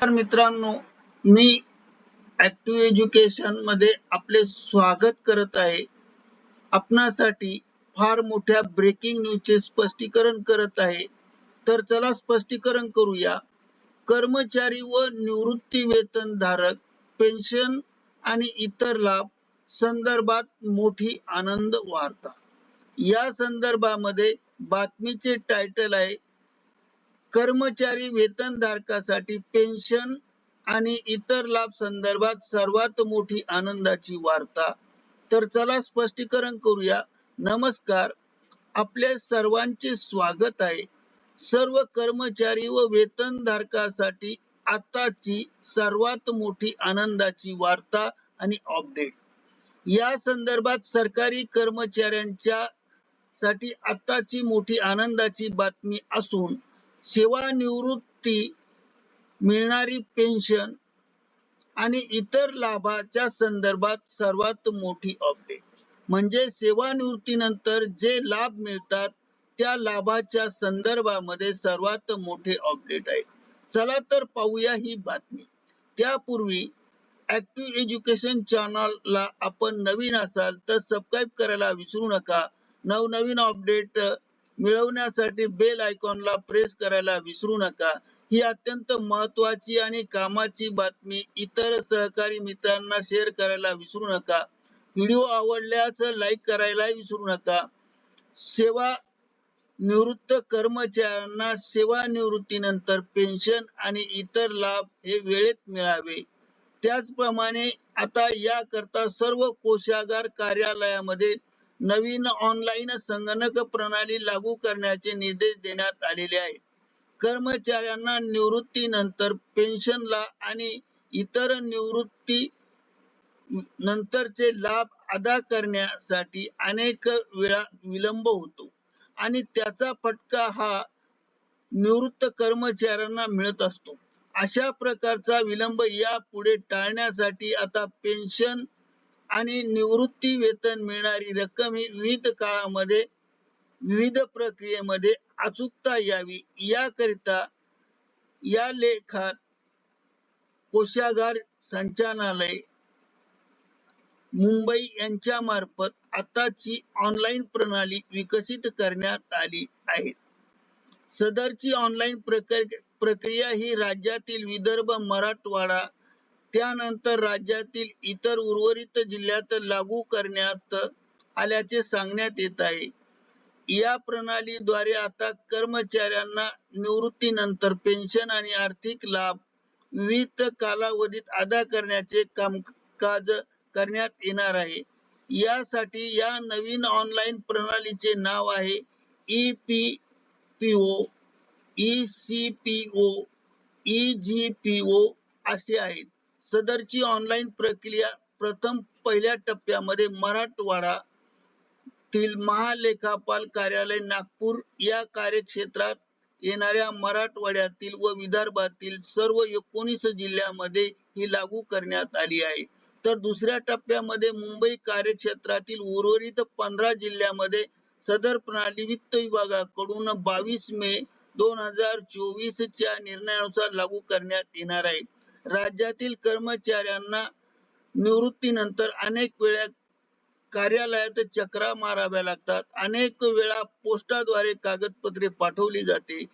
तर मित्रांनो मी ऍक्टिव्ह एज्युकेशनमध्ये आपले स्वागत करत आहे. आपणासाठी फार मोठ्या ब्रेकिंग न्यूजचे स्पष्टीकरण करत आहे. तर चला स्पष्टीकरण करूया. कर्मचारी व निवृत्ती वेतन धारक पेन्शन आणि इतर लाभ संदर्भात मोठी आनंद वार्ता. या संदर्भामध्ये बातमीचे टायटल आहे कर्मचारी वेतनधारकासाठी पेन्शन आणि इतर लाभ संदर्भात सर्वात मोठी आनंदाची वार्ता. तर चला स्पष्टीकरण करूया. नमस्कार. आपल्या सर्वांचे स्वागत आहे. सर्व कर्मचारी व वेतनधारकासाठी आताची सर्वात मोठी आनंदाची वार्ता आणि अपडेट या संदर्भात सरकारी कर्मचाऱ्यांच्या साठी आताची मोठी आनंदाची बातमी असून सेवानिवृत्ती मिळणारी पेन्शन आणि इतर लाभाच्या संदर्भात सर्वात मोठी अपडेट म्हणजे सेवानिवृत्तीनंतर जे लाभ मिळतात त्या लाभाच्या संदर्भामध्ये सर्वात मोठे अपडेट आहे. चला तर पाहूया ही बातमी. त्यापूर्वी ऍक्टिव्ह एज्युकेशन चॅनलला आपण नवीन असाल तर सबस्क्राईब करायला विसरू नका. नवनवीन अपडेट मिळवण्यासाठी बेल आयकॉनला प्रेस करायला विसरू नका. ही अत्यंत महत्वाची आणि कामाची बातमी इतर सहकारी मित्रांना शेअर करायला विसरू नका. व्हिडिओ आवडल्यास लाईक करायला विसरू नका. सेवा निवृत्त कर्मचाऱ्यांना सेवानिवृत्तीनंतर पेन्शन आणि इतर लाभ हे वेळेत मिळावे. त्याचप्रमाणे आता याकरता सर्व कोशागार कार्यालयामध्ये नवीन ऑनलाईन संगणक प्रणाली लागू करण्याचे निर्देश देण्यात आलेले आहेत. कर्मचाऱ्यांना निवृत्तीनंतर पेन्शनला आणि इतर निवृत्ती नंतरचे लाभ अदा करण्यासाठी अनेक वेळा विलंब होतो आणि त्याचा फटका हा निवृत्त कर्मचाऱ्यांना मिळत असतो. अशा प्रकारचा विलंब यापुढे टाळण्यासाठी आता पेन्शन आणि निवृत्ती वेतन मिळणारी रक्कम ही विविध काळामध्ये विविध प्रक्रियेमध्ये अचूकता यावी. याकरिता या लेखात कोशागार संचालनालय मुंबई यांच्या मार्फत आताची ऑनलाईन प्रणाली विकसित करण्यात आली आहे. सदरची ऑनलाईन प्रक्रिया ही राज्यातील विदर्भ मराठवाडा त्यानंतर राज्यातील इतर उर्वरित जिल्ह्यात लागू करण्यात आल्याचे सांगण्यात येत आहे. या प्रणालीद्वारे आता कर्मचाऱ्यांना निवृत्तीनंतर पेन्शन आणि आर्थिक लाभ विविध कालावधीत अदा करण्याचे कामकाज करण्यात येणार आहे. यासाठी या नवीन ऑनलाईन प्रणालीचे नाव आहे E P P O E C P O E G P O असे आहेत. सदरची ऑनलाईन प्रक्रिया प्रथम पहिल्या टप्प्यामध्ये मराठवाडा तील महालेखापाल कार्यालय नागपूर या कार्यक्षेत्रात येणाऱ्या मराठवाड्यातील व विदर्भातील सर्व एकोणीस जिल्ह्यामध्ये ही लागू करण्यात आली आहे. तर दुसऱ्या टप्प्यामध्ये मुंबई कार्यक्षेत्रातील उर्वरित पंधरा जिल्ह्यामध्ये सदर प्रणाली वित्त विभागाकडून बावीस मे दोन हजार चोवीस च्या निर्णयानुसार लागू करण्यात येणार आहे. राज्यातील कर्मचाऱ्यांना निवृत्तीनंतर अनेक वेळा कार्यालयात चक्रा माराव्या लागतात. अनेक वेळा पोस्टाद्वारे कागदपत्रे पाठवली जाते.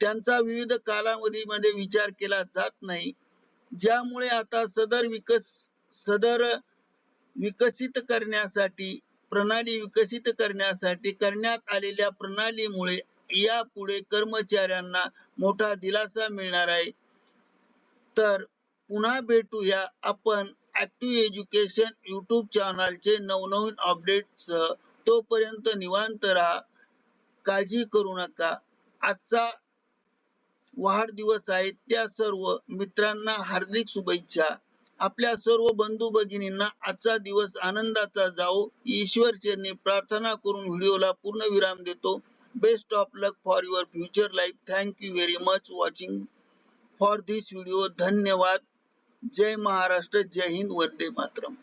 त्यांचा विविध कालावधीमध्ये विचार केला जात नाही. ज्यामुळे आता सदर विकस सदर विकसित करण्यासाठी प्रणाली विकसित करण्यासाठी करण्यात आलेल्या प्रणालीमुळे यापुढे कर्मचाऱ्यांना मोठा दिलासा मिळणार आहे. तर पुन्हा भेटूया आपण ऍक्टिव्ह एज्युकेशन युट्यूब चॅनलचे नवनवीन अपडेट्स तोपर्यंत निवांत राहा. काळजी करू नका. आजचा वाढदिवस आहे. त्या सर्व मित्रांना हार्दिक शुभेच्छा. आपल्या सर्व बंधू भगिनींना आजचा दिवस आनंदाचा जाओ ईश्वर चरणी प्रार्थना करून व्हिडिओला पूर्ण विराम देतो. Best of luck for your future life thank you very much watching for this video धन्यवाद. जय महाराष्ट्र. जय हिंद. वंदे मातरम.